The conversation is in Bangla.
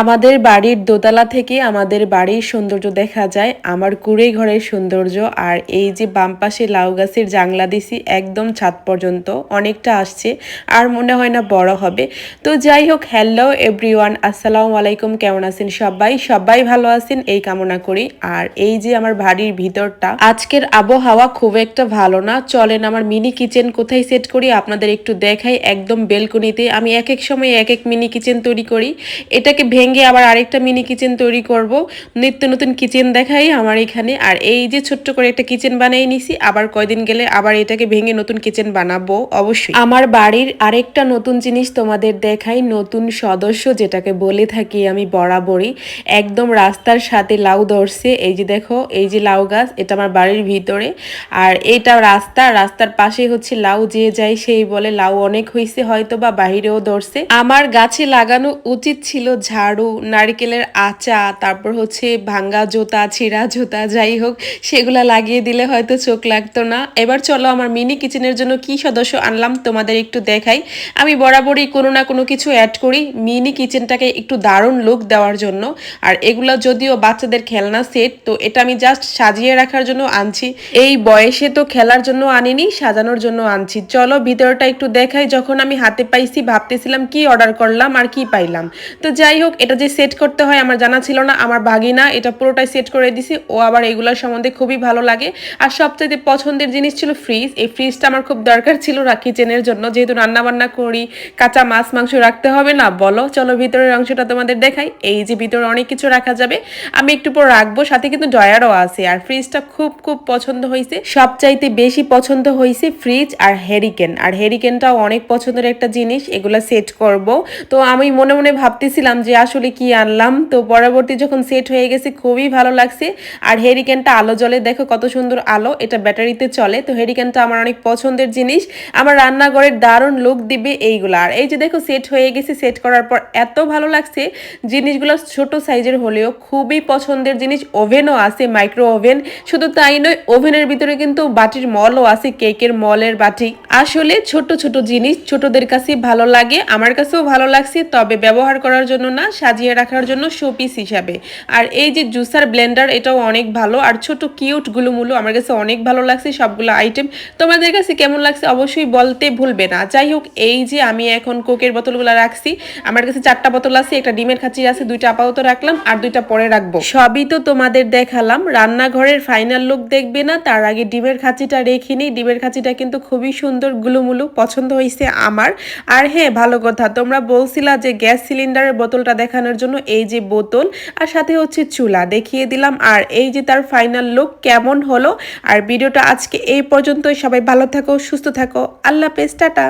আমাদের বাড়ির দোতলা থেকে আমাদের বাড়ির সৌন্দর্য দেখা যায়, আমার কুড়ে ঘরের সৌন্দর্য আর এই যে বাম পাশে লাউ গাছের জাংলা দিছি একদম ছাদ পর্যন্ত, অনেকটা আসছে, আর মনে হয় না বড় হবে। তো যাই হোক, হ্যালো এভরিওয়ান, আসসালামু আলাইকুম, কেমন আছেন সবাই? সবাই ভালো আছেন, এই কামনা করি। আর এই যে আমার বাড়ির ভিতরটা, আজকের আবহাওয়া খুব একটা ভালো না। চলেন আমার মিনি কিচেন কোথায় সেট করি, আপনাদের একটু দেখাই। একদম বেলকনিতে আমি এক এক সময় এক এক মিনি কিচেন তৈরি করি। এটাকে ভেঙে আবার আরেকটা মিনি কিচেন তৈরি করব। নিত্য নতুন কিচেন দেখাই আমার এখানে। আর এই যে ছোট্ট করে একটা কিচেন বানিয়ে নিছি, আবার কয়দিন গেলে আবার এটাকে ভেঙে নতুন কিচেন বানাবো অবশ্যই। আমার বাড়ির আরেকটা নতুন জিনিস তোমাদের দেখাই, নতুন সদস্য যেটাকে বলে থাকি আমি বরাবরই, একদম রাস্তার সাথে লাউ ধরছে। এই যে দেখো, এই যে লাউ গাছ, এটা আমার বাড়ির ভিতরে। আর এটা রাস্তা, রাস্তার পাশে হচ্ছে লাউ, যে যায় সেই বলে লাউ অনেক হয়েছে হয়তো বা বাহিরেও ধরছে। আমার গাছে লাগানো উচিত ছিল ঝাড়ু নারকেলের আচা, তারপর হচ্ছে ভাঙ্গা জোতা, ছিঁড়া জোতা, যাই হোক, সেগুলা লাগিয়ে দিলে হয়তো চোখ লাগতো না। এবার চলো আমার মিনি কিচেনের জন্য কি সদস্য আনলাম তোমাদের একটু দেখাই। আমি বরাবরই কোনো না কোনো কিছু অ্যাড করি, মিনি কিচেনটাকে একটু দারুণ লুক দেওয়ার জন্য। আর এগুলো যদিও বাচ্চাদের খেলনা সেট তো এটা আমি জাস্ট সাজিয়ে রাখার জন্য আনছি। এই বয়সে তো খেলার জন্য আনিনি, সাজানোর জন্য আনছি। চলো ভিতরটা একটু দেখাই, যখন আমি হাতে পাইছি, ভাবতেছিলাম কি অর্ডার করলাম আর কি পাইলাম। তো যাই হোক এটা যে সেট করতে হয় আমার জানা ছিল না, আমার ভাগিনা এটা পুরোটাই সেট করে দিছি, ও আবার এগুলোর সম্বন্ধে খুবই ভালো লাগে। আর সবচেয়ে পছন্দের জিনিস ছিল ফ্রিজ এই ফ্রিজটা আমার খুব দরকার ছিল কিচেনের জন্য। যেহেতু রান্না বান্না করি, কাঁচা মাছ, মাংস রাখতে হবে না, বলো, চলো ভিতরের অংশটা তোমাদের দেখাই। এই যে ভিতরে অনেক কিছু রাখা যাবে। আমি একটু পর রাখব, সাথে কিন্তু ডয়ারও আছে। আর ফ্রিজটা খুব খুব পছন্দ হয়েছে সবচাইতে বেশি পছন্দ হয়েছে ফ্রিজ আর হেরিকেন আর হেরিকেনটাও অনেক পছন্দের একটা জিনিস, এগুলো সেট করব। তো আমি মনে মনে ভাবতেছিলাম যে আসলে কি আনলাম? তো পরবর্তী যখন সেট হয়ে গেছে, খুবই ভালো লাগছে। আর হেরিকেনটা আলো জ্বলে, দেখো কত সুন্দর আলো, এটা ব্যাটারিতে চলে। তো হেরিকেনটা আমার অনেক পছন্দের জিনিস। আমার রান্নাঘরের দারুণ লুক দিবে এইগুলো। আর এই যে দেখো সেট হয়ে গেছে সেট করার পর এত ভালো লাগছে। জিনিসগুলো ছোট সাইজের হলেও খুবই পছন্দের জিনিস। ওভেনও আছে মাইক্রো ওভেন শুধু তাই নয়, ওভেনের ভিতরে কিন্তু বাটির মলও আছে কেকের মলের বাটি। আসলে ছোট ছোট জিনিস, ছোটদের কাছে ভালো লাগে, আমার কাছেও ভালো লাগছে। তবে ব্যবহার করার জন্য না সাজিয়ে রাখার জন্য শোপিস হিসাবে। আর এই যে জুসার ব্লেন্ডার এটাও অনেক ভালো। আর ছোট কিউট গুলোমুলো, আমার কাছে অনেক ভালো লাগছে সবগুলো আইটেম তোমাদের কাছে কেমন লাগছে অবশ্যই বলতে ভুলবে না। যাই হোক, এই যে আমি এখন কোকের বোতলগুলো রাখছি। আমার কাছে চারটা বোতল আছে, একটা ডিমের খাঁচি আছে, দুইটা আপাতত রাখলাম, আর দুইটা পরে রাখব। সবই তো তোমাদের দেখালাম। রান্নাঘরের ফাইনাল লুক দেখবে না, তার আগে ডিমের খাঁচিটা রেখে নিই। ডিমের খাঁচিটা কিন্তু খুবই সুন্দর গুলুমুলু, পছন্দ হয়েছে আমার। আর হ্যাঁ ভালো কথা, তোমরা বলছিলা যে গ্যাস সিলিন্ডারের বোতলটা দেখানোর জন্য এই যে বোতল, আর সাথে হচ্ছে চুলা দেখিয়ে দিলাম। আর এই যে তার ফাইনাল লুক কেমন হলো? আর ভিডিওটা আজকে এই পর্যন্তই। সবাই ভালো থাকো, সুস্থ থাকো। আল্লাহ পেস্টাটা